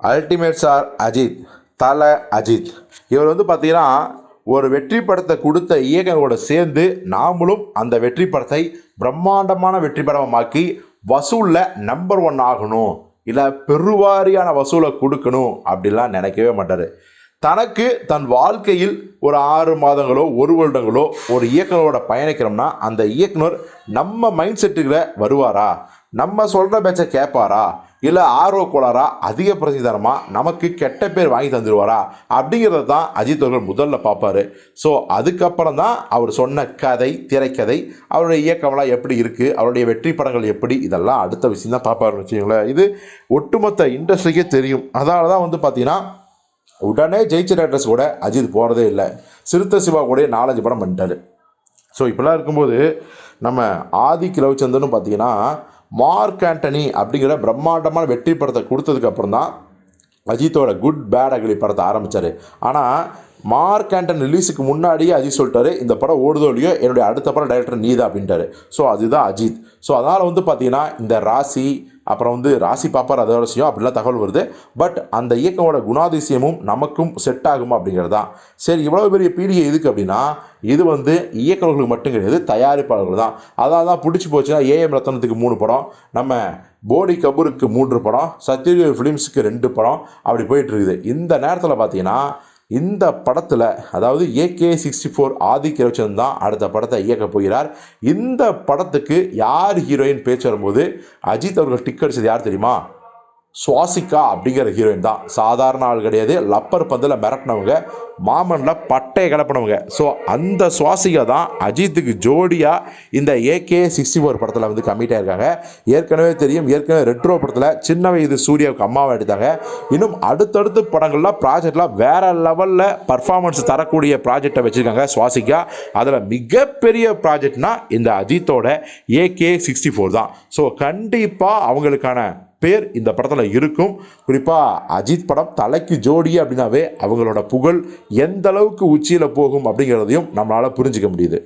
Ultimate sir Ajith Thala Ajith இவர் வந்து பார்த்தீங்கன்னா ஒரு வெற்றி படத்தை கொடுத்த இயக்குனரோட சேர்ந்து நாமளும் அந்த வெற்றி படத்தை பிரம்மாண்டமான வெற்றி படமாக்கி வசூலில் நம்பர் ஒன் ஆகணும். இல்லை பெருவாரியான வசூலை கொடுக்கணும் அப்படிலாம் நினைக்கவே மாட்டார். தனக்கு தன் வாழ்க்கையில் ஒரு ஆறு மாதங்களோ ஒரு வருடங்களோ ஒரு இயக்குனரோட பயணிக்கிறோம்னா அந்த இயக்குனர் நம்ம மைண்ட் செட்டுகளை வருவாரா? நம்ம சொல்கிற பேச்சை கேட்பாரா? இல்லை ஆர்வ கோளாரா அதிக பிரசித்தனமாக நமக்கு கெட்ட பேர் வாங்கி தந்துடுவாரா அப்படிங்கிறத தான் அஜித் அவர்கள் முதல்ல பார்ப்பாரு. ஸோ அதுக்கப்புறம் தான் அவர் சொன்ன கதை திரைக்கதை அவருடைய இயக்கம்லாம் எப்படி இருக்குது அவருடைய வெற்றி படங்கள் எப்படி இதெல்லாம் அடுத்த விஷயம் தான் பார்ப்பாருன்னு வச்சுக்கோங்களேன். இது ஒட்டுமொத்த இண்டஸ்ட்ரிக்கே தெரியும். அதனால தான் வந்து பார்த்தீங்கன்னா உடனே ஜெயிச்ச டேரக்டர்ஸ் கூட அஜித் போகிறதே இல்லை. சிறுத்தை சிவா கூட நாலஞ்சு படம் பண்ணிட்டாரு. ஸோ இப்படிலாம் இருக்கும்போது நம்ம ஆதி ரவிச்சந்திரனும் பார்த்தீங்கன்னா மார்க் ஆண்டனி அப்படிங்கிற பிரம்மாண்டமான வெற்றி படத்தை கொடுத்ததுக்கு அப்புறம் தான் அஜித்தோட குட் பேட் அகிலி படத்தை ஆரம்பித்தார் ஆனால் மார்க் ஆண்டன் ரிலீஸுக்கு முன்னாடியே அஜித் சொல்லிட்டாரு இந்த படம் ஓடுதோ இல்லையோ என்னுடைய அடுத்த படம் டைரக்டர் நீ தான் அப்படின்ட்டாரு. ஸோ அதுதான் அஜித். ஸோ அதனால் வந்து பார்த்தீங்கன்னா இந்த ராசி அப்புறம் வந்து ராசி பாப்பார் அதோட விஷயம் அப்படிலாம் தகவல் வருது. பட் அந்த இயக்கமோட குணாதிசயமும் நமக்கும் செட் ஆகுமா அப்படிங்கிறது தான். சரி இவ்வளோ பெரிய பீடிகை எதுக்கு அப்படின்னா இது வந்து இயக்குநர்களுக்கு மட்டும் கிடையாது தயாரிப்பாளர்கள் தான். அதான் தான் பிடிச்சி போச்சுன்னா ஏஎம் ரத்தனத்துக்கு மூணு படம் நம்ம போடி கபூருக்கு மூன்று படம் சத்யஜோதி ஃபிலிம்ஸுக்கு ரெண்டு படம் அப்படி போயிட்டுருக்குது இந்த நேரத்தில் பார்த்தீங்கன்னா இந்த படத்தில் அதாவது ஏகே சிக்ஸ்டி ஃபோர் ஆதிக் தான் அடுத்த படத்தை இயக்க போகிறார். இந்த படத்துக்கு யார் ஹீரோயின் பேச்சு வரும்போது அஜித் அவர்கள் டிக்கெட் அடிச்சது யார் தெரியுமா? சுவாசிகா அப்படிங்கிற ஹீரோயின் தான். சாதாரண ஆள் கிடையாது. லப்பர் பந்தில் மிரட்டினவங்க மாமனில் பட்டையை கிளப்பினவங்க. ஸோ அந்த சுவாசிகா தான் அஜித்துக்கு ஜோடியாக இந்த ஏகே சிக்ஸ்டி ஃபோர் படத்தில் வந்து கம்மிட் ஆயிருக்காங்க. ஏற்கனவே தெரியும் ஏற்கனவே ரெட்ரோ படத்தில் சின்ன வயது சூர்யாவுக்கு அம்மாவை எடுத்தாங்க. இன்னும் அடுத்தடுத்து படங்களில் ப்ராஜெக்ட்லாம் வேறு லெவலில் பர்ஃபார்மன்ஸ் தரக்கூடிய ப்ராஜெக்டை வச்சுருக்காங்க சுவாசிகா. அதில் மிகப்பெரிய ப்ராஜெக்ட்னா இந்த அஜித்தோட ஏகே சிக்ஸ்டி ஃபோர் தான். ஸோ கண்டிப்பாக அவங்களுக்கான பேர் இந்த படத்தில் இருக்கும். குறிப்பாக அஜித் படம் தலைக்கு ஜோடி அப்படின்னாவே அவங்களோட புகழ் எந்த அளவுக்கு உச்சியில் போகும் அப்படிங்கிறதையும் நம்மளால் புரிஞ்சிக்க முடியுது.